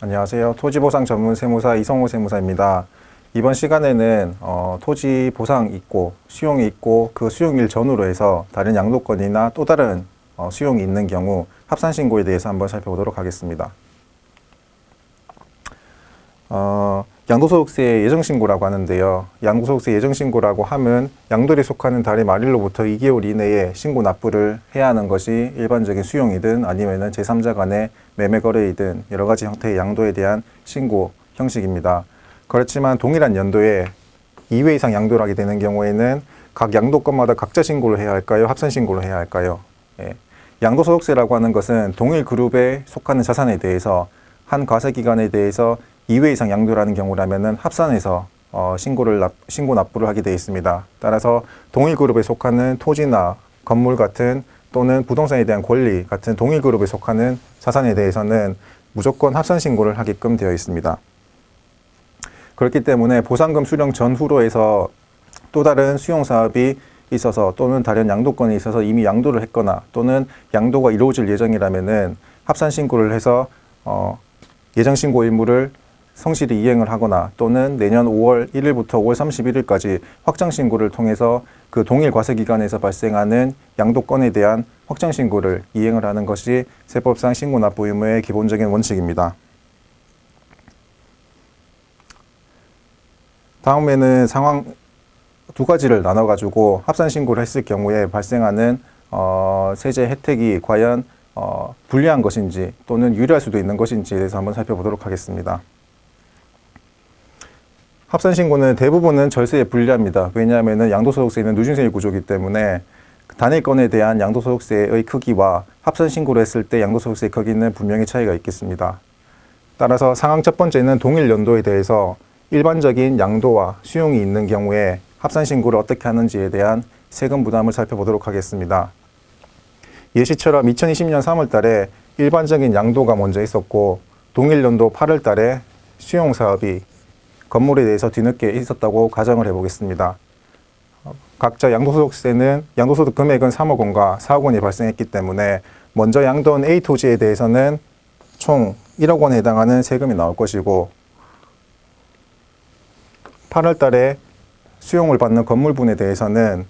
안녕하세요. 토지보상 전문 세무사 이성호 세무사입니다. 이번 시간에는 어, 토지 보상 있고 수용이 있고 그 수용일 전후로 해서 다른 양도권이나 또 다른 어, 수용이 있는 경우 합산 신고에 대해서 한번 살펴보도록 하겠습니다. 어, 양도소득세 예정신고라고 하는데요. 양도소득세 예정신고라고 함은 양도에 속하는 달의 말일로부터 2개월 이내에 신고 납부를 해야 하는 것이 일반적인 수용이든 아니면은 제3자 간의 매매 거래이든 여러 가지 형태의 양도에 대한 신고 형식입니다. 그렇지만 동일한 연도에 2회 이상 양도를 하게 되는 경우에는 각 양도권마다 각자 신고를 해야 할까요? 합산 신고를 해야 할까요? 예. 양도소득세라고 하는 것은 동일 그룹에 속하는 자산에 대해서 한 과세 기간에 대해서 2회 이상 양도를 하는 경우라면은 합산해서 어, 신고를 납, 신고 납부를 하게 되어 있습니다. 따라서 동일 그룹에 속하는 토지나 건물 같은 또는 부동산에 대한 권리 같은 동일 그룹에 속하는 자산에 대해서는 무조건 합산 신고를 하게끔 되어 있습니다. 그렇기 때문에 보상금 수령 전후로 해서 또 다른 수용 사업이 있어서 또는 다른 양도권이 있어서 이미 양도를 했거나 또는 양도가 이루어질 예정이라면은 합산 신고를 해서 어, 예정 신고 의무를 성실히 이행을 하거나 또는 내년 5월 1일부터 5월 31일까지 확정 신고를 통해서 그 동일 과세 기간에서 발생하는 양도권에 대한 확정 신고를 이행을 하는 것이 세법상 신고 납부 의무의 기본적인 원칙입니다. 다음에는 상황 두 가지를 나눠 가지고 합산 신고를 했을 경우에 발생하는 어, 세제 혜택이 과연 어, 불리한 것인지 또는 유리할 수도 있는 것인지에 대해서 한번 살펴보도록 하겠습니다. 합산 신고는 대부분은 절세에 불리합니다. 왜냐하면 양도소득세는 누진세율 구조이기 때문에 단일건에 대한 양도소득세의 크기와 합산 신고를 했을 때 양도소득세의 크기는 분명히 차이가 있겠습니다. 따라서 상황 첫 번째는 동일 연도에 대해서 일반적인 양도와 수용이 있는 경우에 합산 신고를 어떻게 하는지에 대한 세금 부담을 살펴보도록 하겠습니다. 예시처럼 2020년 3월 달에 일반적인 양도가 먼저 있었고 동일 연도 8월 달에 수용 사업이 건물에 대해서 뒤늦게 있었다고 가정을 해보겠습니다. 어, 각자 양도소득세는 양도소득 금액은 3억 원과 4억 원이 발생했기 때문에 먼저 양도한 A 토지에 대해서는 총 1억 원에 해당하는 세금이 나올 것이고 8월 달에 수용을 받는 건물분에 대해서는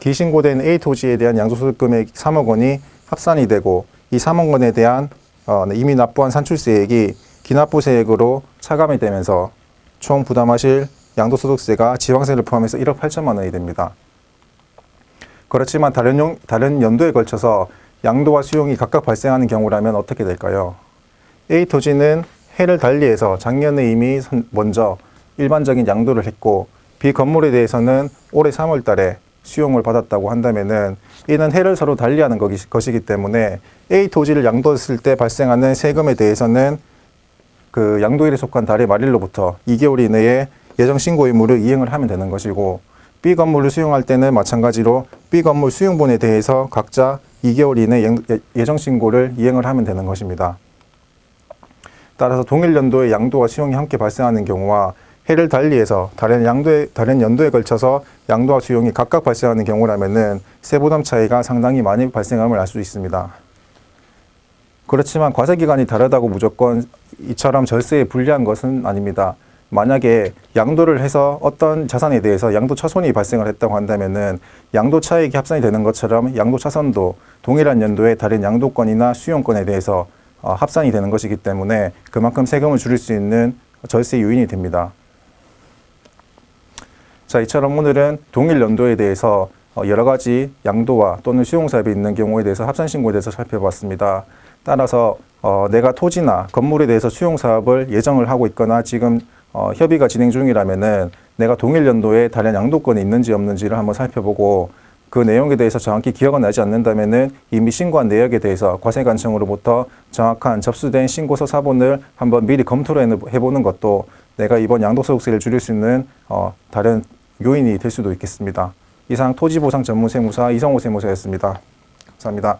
기신고된 A 토지에 대한 양도소득 금액 3억 원이 합산이 되고 이 3억 원에 대한 어, 이미 납부한 산출세액이 기납부세액으로 차감이 되면서 총 부담하실 양도소득세가 지방세를 포함해서 1억 8천만 원이 됩니다. 그렇지만 다른, 용, 다른 연도에 걸쳐서 양도와 수용이 각각 발생하는 경우라면 어떻게 될까요? A 토지는 해를 달리해서 작년에 이미 선- 먼저 일반적인 양도를 했고 B 건물에 대해서는 올해 3월 달에 수용을 받았다고 한다면은 이는 해를 서로 달리하는 것이- 것이기 때문에 A 토지를 양도했을 때 발생하는 세금에 대해서는 그 양도일에 속한 달의 말일로부터 2개월 이내에 예정 신고 의무를 이행을 하면 되는 것이고 B 건물을 수용할 때는 마찬가지로 B 건물 수용분에 대해서 각자 2개월 이내 예- 예- 예정 신고를 이행을 하면 되는 것입니다. 따라서 동일 연도에 양도와 수용이 함께 발생하는 경우와 해를 달리해서 다른 양도에 다른 연도에 걸쳐서 양도와 수용이 각각 발생하는 경우라면은 세부담 차이가 상당히 많이 발생함을 알 수 있습니다. 그렇지만 과세 기간이 다르다고 무조건 이처럼 절세에 불리한 것은 아닙니다. 만약에 양도를 해서 어떤 자산에 대해서 양도 차손이 발생을 했다고 한다면은 양도 차익이 합산이 되는 것처럼 양도 차선도 동일한 연도에 다른 양도권이나 수용권에 대해서 어, 합산이 되는 것이기 때문에 그만큼 세금을 줄일 수 있는 절세 요인이 됩니다. 자, 이처럼 오늘은 동일 연도에 대해서 어, 여러 가지 양도와 또는 수용 사업이 있는 경우에 대해서 합산 신고에 대해서 살펴봤습니다. 따라서 어, 내가 토지나 건물에 대해서 수용 사업을 예정을 하고 있거나 지금 어, 협의가 진행 중이라면은 내가 동일 연도에 다른 양도권이 있는지 없는지를 한번 살펴보고 그 내용에 대해서 정확히 기억은 나지 않는다면은 이미 신고한 내역에 대해서 과세관청으로부터 정확한 접수된 신고서 사본을 한번 미리 검토를 해- 해보는 것도 내가 이번 양도소득세를 줄일 수 있는 어, 다른 요인이 될 수도 있겠습니다. 이상 토지보상 전문 세무사 이성호 세무사였습니다. 감사합니다.